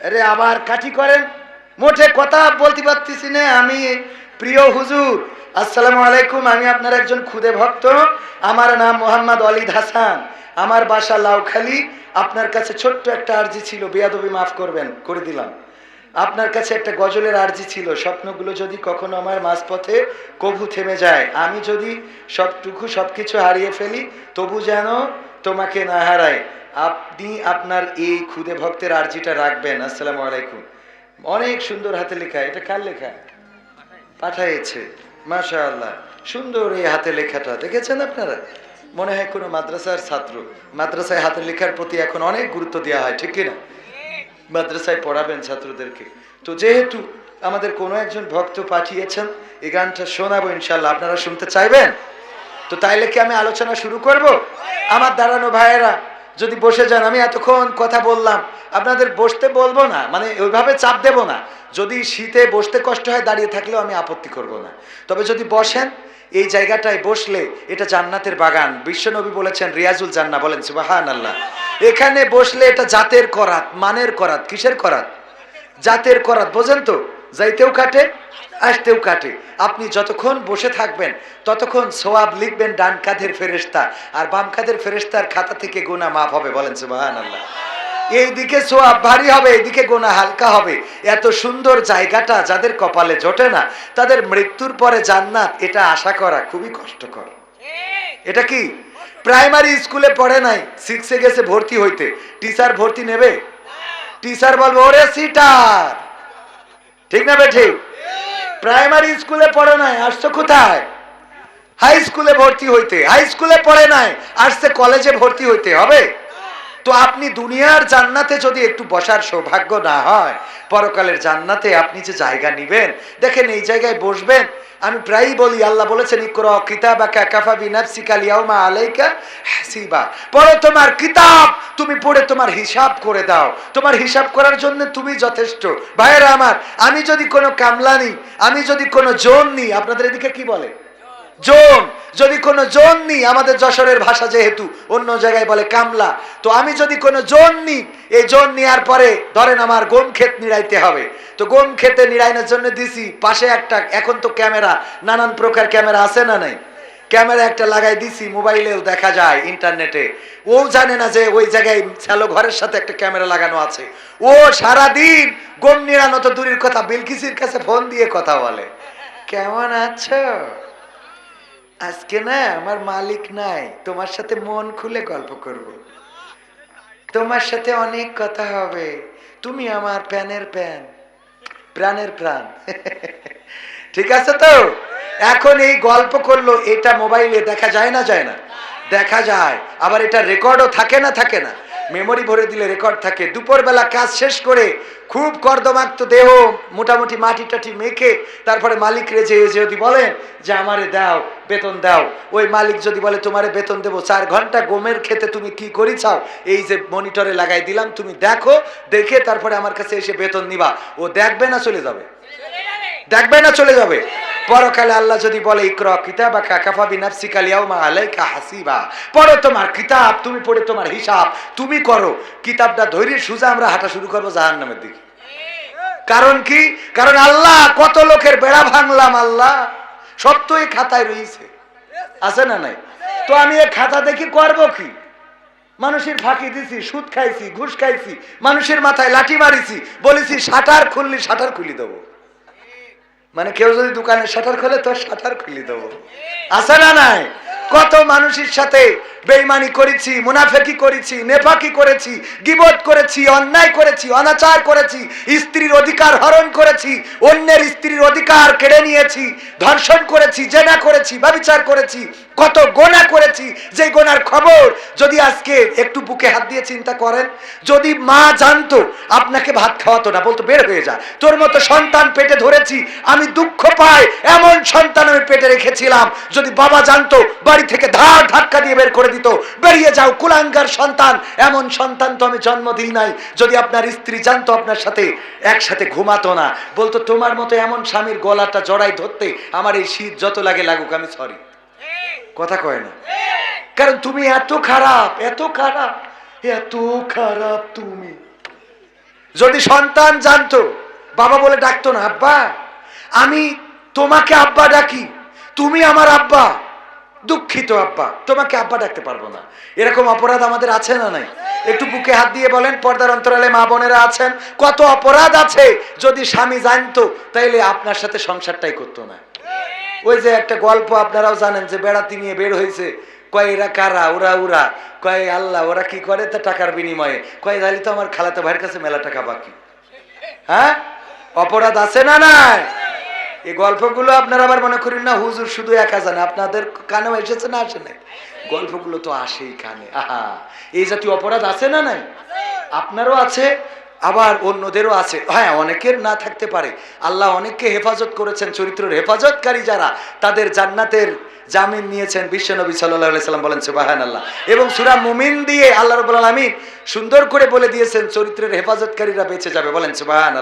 আরে আবার কাঠি করেন। মোটে কথা বলতে পারতেছি না, আমি প্রিয় হুজুর। আসসালামু আলাইকুম, আমি আপনার একজন খুদে ভক্ত। আমার নাম মোহাম্মদ অলিদ হাসান। আমার বাসা লাউখালি। আপনার কাছে ছোট্ট একটা আর্জি ছিল, বেয়াদবি মাফ করবেন, করে দিলাম। আপনার কাছে একটা গজলের আর্জি ছিল, স্বপ্নগুলো যদি কখনো আমার মাঝপথে কভু থেমে যায়, আমি যদি সবটুকু সবকিছু হারিয়ে ফেলি, তবু যেন তোমাকে না হারায়। আপনি আপনার এই খুদে ভক্তের আর্জিটা রাখবেন, আসসালামু আলাইকুম। অনেক সুন্দর হাতে লেখা, এটা কার লেখা? পাঠাইছে মাশা আল্লাহ সুন্দর এই হাতে লেখাটা, দেখেছেন আপনারা? মনে হয় কোনো মাদ্রাসার ছাত্র, মাদ্রাসায় হাতে লেখার প্রতি এখন অনেক গুরুত্ব দেওয়া হয়, ঠিক কিনা? মাদ্রাসায় পড়াবেন ছাত্রদেরকে। তো যেহেতু আমাদের কোনো একজন ভক্ত পাঠিয়েছেন, এই গানটা শোনাবো ইনশাল্লাহ আপনারা শুনতে চাইবেন? তো তাইলে কি আমি আলোচনা শুরু করব? আমার দাঁড়ানো ভাইয়েরা যদি বসে যান, আমি এতক্ষণ কথা বললাম। আপনাদের বসতে বলব না মানে ওইভাবে চাপ দেব না। যদি শীতে বসতে কষ্ট হয়, দাঁড়িয়ে থাকলেও আমি আপত্তি করব না। তবে যদি বসেন, এই জায়গাটায় বসলে এটা জান্নাতের বাগান। বিশ্বনবী বলেছেন, রিয়াজুল জান্না বলেন সুবাহান আল্লাহ এখানে বসলে এটা জাতের করাত, মানের করাত, কিসের করাত? জাতের করাত, বোঝেন তো? যাইতেও কাটে, আসতেও কাটে। আপনি যতক্ষণ বসে থাকবেন, ততক্ষণ সোয়াব লিখবেন ডান কাঁধের ফেরেস্তা আর বাম কাঁধের ফেরেস্তার খাতা থেকে গোনা মাফ হবে, বলেন সুবাহান আল্লাহ এইদিকে সোয়াব ভারী হবে, এইদিকে গোনা হালকা হবে। এত সুন্দর জায়গাটা যাদের কপালে জোটে না, তাদের মৃত্যুর পরে জান্নাত, এটা আশা করা খুবই কষ্টকর। এটা কি? প্রাইমারি স্কুলে পড়ে নাই সিক্সে গেছে ভর্তি হইতে। টিচার ভর্তি নেবে? টিচার বলবে, ওরে সিটার! ঠিক না বেঠি? প্রাইমারি স্কুলে পড়ে নাই, আসছো কোথায়? হাই স্কুলে ভর্তি হইতে হাই স্কুলে পড়ে নাই, আসছে কলেজে ভর্তি হইতে, হবে? তো আপনি দুনিয়ার জান্নাতে যদি একটু বসার সৌভাগ্য না হয়, পরকালের জান্নাতে আপনি যে জায়গা নিবেন, দেখেন এই জায়গায় বসবেন আমি প্রায়ই বলি, আল্লাহ বলেছেন লিয়াউমা আলাইকা তোমার কিতাব তুমি পড়ে তোমার হিসাব করে দাও। তোমার হিসাব করার জন্য তুমি যথেষ্ট। ভাইয়েরা আমার, আমি যদি কোনো কামলা নিই, আমি যদি কোনো জোন নিই, আপনাদের এদিকে কি বলে? জোন। যদি কোনো জোন নিই আমাদের যশোরের ভাষা যেহেতু, অন্য জায়গায় বলে কামলা। তো আমি যদি কোনো জোন নিই এই জোন নেওয়ার পরে ধরেন আমার গম ক্ষেত নিড়াইতে হবে। তো গম ক্ষেতে নিড়াইনের জন্য দিছি পাশে একটা, এখন তো ক্যামেরা, নানান প্রকার ক্যামেরা আছে না নাই? ক্যামেরা একটা লাগাই দিছি, মোবাইলেও দেখা যায় ইন্টারনেটে। ও জানে না যে ওই জায়গায় শ্যালো ঘরের সাথে একটা ক্যামেরা লাগানো আছে। ও সারাদিন গম নিড়ানো তো দূরের কথা, বিলকিসির কাছে ফোন দিয়ে কথা বলে। কেমন আছো? আজকে না, আমার মালিক নাই, তোমার সাথে মন খুলে গল্প করব। তোমার সাথে অনেক কথা হবে, তুমি আমার প্যানের প্যান, প্রাণের প্রাণ। ঠিক আছে তো? এখন এই গল্প করল, এটা মোবাইলে দেখা যায় না যায় না? দেখা যায়, আবার এটা রেকর্ডও থাকে না থাকে না। মেমোরি ভরে দিলে রেকর্ড থাকে। দুপুরবেলা কাজ শেষ করে খুব কর্দমাক্ত দেহ মোটামুটি মাটি টাটি মেখে তারপরে মালিক রেজে যদি বলেন যে আমারে দাও, বেতন দাও, ওই মালিক যদি বলে, তোমারে বেতন দেবো, চার ঘণ্টা গমের খেতে তুমি কি করি চাও এই যে মনিটরে লাগাই দিলাম, তুমি দেখো, দেখে তারপরে আমার কাছে এসে বেতন নিবা। ও দেখবে না চলে যাবে? দেখবে না চলে যাবে? পরকালে আল্লাহ যদি বলে, ইকর কিতাবা কাফা বিনাফসিকা লিয়াউমা আলাইকা হাসিবা। পড়ো তোমার কিতাব, তুমি পড়ে তোমার হিসাব, তুমি করো। কিতাবটা ধৈর্য সুজা আমরা হাঁটা শুরু করব জাহান্নামের দিকে। কারণ কি? কারণ আল্লাহ, কত লোকের বেড়া ভাঙলাম আল্লাহ। সব তো এই খাতায় রয়েছে। আছে না নাই? তো আমি এই খাতা দেখি করব কি? মানুষের ফাঁকি দিছি, সুদ খাইছি, ঘুষ খাইছি, মানুষের মাথায় লাঠি মারিছি, বলেছি, শাটার খুললি, শাটার খুলি দেবো। মানে কেউ যদি দোকানে শাটার খোলে, তো শাটার খুলি দেবো। আছে না নাই? কত মানুষের সাথে বেইমানি করেছি, মুনাফেকি করেছি, নেফাকি করেছি, গিবত করেছি, অন্যায় করেছি, অনাচার করেছি, স্ত্রীর অধিকার হরণ করেছি, অন্যের স্ত্রীর অধিকার কেড়ে নিয়েছি, ধর্ষণ করেছি, জেনা করেছি, ব্যবচার করেছি, কত গোনা করেছি যে গোনার খবর যদি আজকে একটু বুকে হাত দিয়ে চিন্তা করেন, যদি মা জানতো আপনাকে ভাত খাওয়াতো না, বলতো, বের হয়ে যা, তোর মতো সন্তান পেটে ধরেছি, আমি দুঃখ পাই, এমন সন্তান আমি পেটে রেখেছিলাম। যদি বাবা জানতো, বাড়ি থেকে ধার ধাক্কা দিয়ে বের করে দিত বেরিয়ে যাও, কুলাঙ্গার সন্তান। এমন সন্তান তো আমি জন্ম দিই নাই। যদি আপনার স্ত্রী জানতো আপনার সাথে, একসাথে ঘুমাতো না। বলতো, তোমার মতো এমন স্বামীর গলাটা জড়াই ধরতে আমার এই শীত যত লাগে লাগুক, আমি সরি। কথা কয় না। কারণ তুমি এত খারাপ এত খারাপ এত খারাপ তুমি। যদি সন্তান জানতো, বাবা বলে ডাকতো না, আব্বা, আমি তোমাকে আব্বা ডাকি, তুমি আমার আব্বা। দুঃখিত আব্বা, তোমাকে আব্বা ডাকতে পারব না। এরকম অপরাধ আমাদের আছে না নাই? একটু বুকে হাত দিয়ে বলেন, পর্দার অন্তরালে মা বোনেরা আছেন? কত অপরাধ আছে? যদি স্বামী জানতো, তাইলে আপনার সাথে সংসারটাই করতো না। ওই যে একটা গল্প আপনারাও জানেন যে বেড়াতি নিয়ে বের হয়েছে। কয়, এরা কারা? ওরা ওরা কয়, আল্লাহ, ওরা কি করে তা টাকার বিনিময়ে? কয় তাহলে তো আমার খালাতো ভাইয়ের কাছে মেলা টাকা বাকি। হ্যাঁ? অপরাধ আছে না নাই? এই গল্পগুলো আপনারা আবার মনে করেন না, হুজুর শুধু একা জানে, আপনাদের কানেও এসেছে না, আসে নাই? গল্পগুলো তো আসেই কানে, আহা। এই জাতীয় অপরাধ আছে না নাই? আপনারও আছে, আবার অন্যদেরও আছে। হ্যাঁ অনেকের না থাকতে পারে। আল্লাহ অনেককে হেফাজত করেছেন, চরিত্রের হেফাজতকারী যারা, তাদের জান্নাতের জামিন নিয়েছেন, বিশ্বনবী সাল্লাহ সাল্লাম বলেন সুবাহান আল্লাহ এবং সুরা মুমিন দিয়ে আল্লাহ রবুল আলমিন সুন্দর করে বলে দিয়েছেন, চরিত্রের হেফাজতকারীরা বেঁচে যাবে, বলেন সুবাহান আল্লাহ